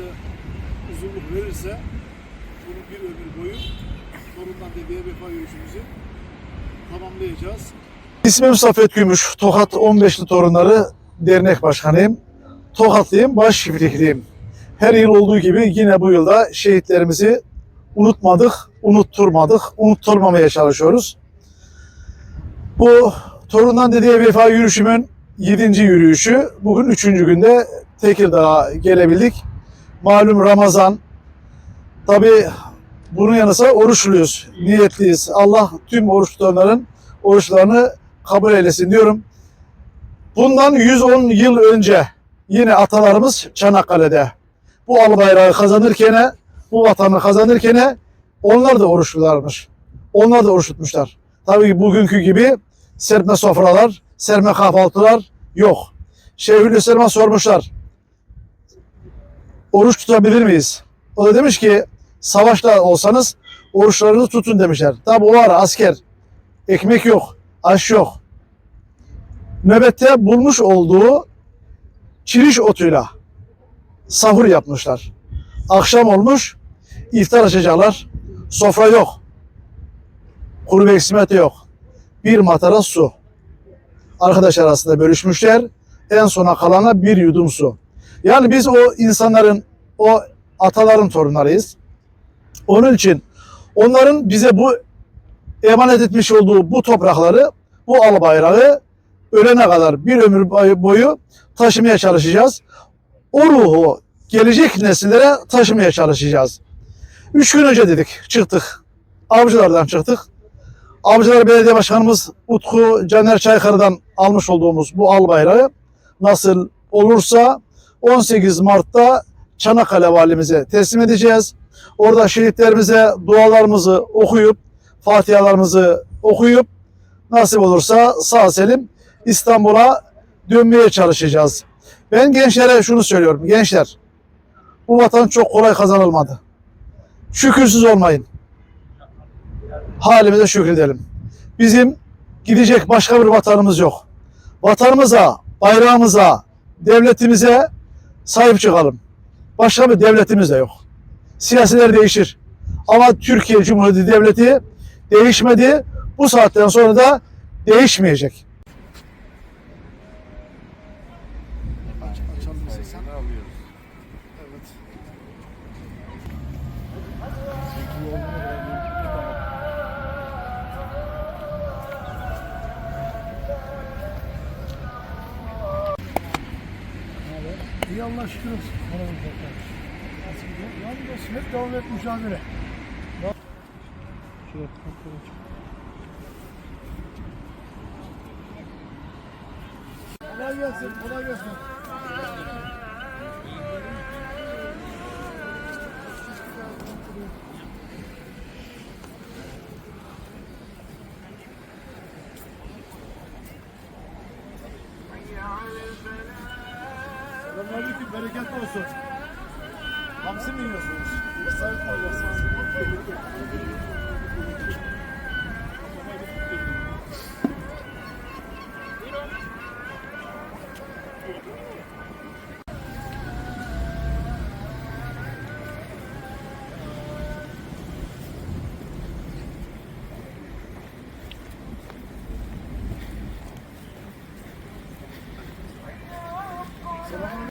ömrümüze uzunluk verirse bunu bir ömür boyu torundan dedeye vefa yürüyüşümüzü tamamlayacağız. İsmim Safet Gümüş, Tokat 15'li torunları dernek başkanıyım. Tokatlıyım, baş çiftlikliyim. Her yıl olduğu gibi yine bu yılda şehitlerimizi unutmadık, unutturmadık, unutturmamaya çalışıyoruz. Bu torundan dedeye vefa yürüyüşümün 7. yürüyüşü. Bugün 3. günde Tekirdağ'a gelebildik. Malum Ramazan. Tabi bunun yanı sıra oruçluyuz, niyetliyiz. Allah tüm oruç tutanların oruçlarını kabul eylesin diyorum. Bundan 110 yıl önce yine atalarımız Çanakkale'de bu al bayrağı kazanırken, bu vatanı kazanırken onlar da oruçlularmış. Onlar da oruç tutmuşlar. Tabii ki bugünkü gibi serpme sofralar, serpme kahvaltılar yok. Şeyhülislam'a sormuşlar. Oruç tutabilir miyiz? O da demiş ki savaşta olsanız oruçlarınızı tutun demişler. Tabi o ara asker ekmek yok, aş yok. Nöbette bulmuş olduğu çiriş otuyla sahur yapmışlar. Akşam olmuş, iftar açacaklar. Sofra yok. Kuru bir eksimeti yok. Bir matara su. Arkadaşlar arasında bölüşmüşler. En sona kalana bir yudum su. Yani biz o insanların, o ataların torunlarıyız. Onun için onların bize bu emanet etmiş olduğu bu toprakları, bu al bayrağı ölene kadar bir ömür boyu- taşımaya çalışacağız. O ruhu gelecek nesillere taşımaya çalışacağız. Üç gün önce dedik, çıktık. Avcılardan çıktık. Avcılar Belediye Başkanımız Utku Caner Çaykarı'dan almış olduğumuz bu al bayrağı nasıl olursa 18 Mart'ta Çanakkale valimize teslim edeceğiz. Orada şehitlerimize dualarımızı okuyup Fatihalarımızı okuyup nasip olursa sağ selim İstanbul'a dönmeye çalışacağız. Ben gençlere şunu söylüyorum. Gençler bu vatan çok kolay kazanılmadı. Şükürsüz olmayın. Halimize şükredelim. Bizim gidecek başka bir vatanımız yok. Vatanımıza, bayrağımıza, devletimize sahip çıkalım. Başka bir devletimiz de yok. Siyasiler değişir. Ama Türkiye Cumhuriyeti Devleti değişmedi. Bu saatten sonra da değişmeyecek. İyi Allah şükür olsun. Nasıl gidiyor? Yani dostum hep devam et mücadele. Şuraya. Kolay gelsin, kolay gelsin. Kardeşim bereketli olsun. Hamsi mi yiyorsunuz? Sarı koyacaksınız. Thank.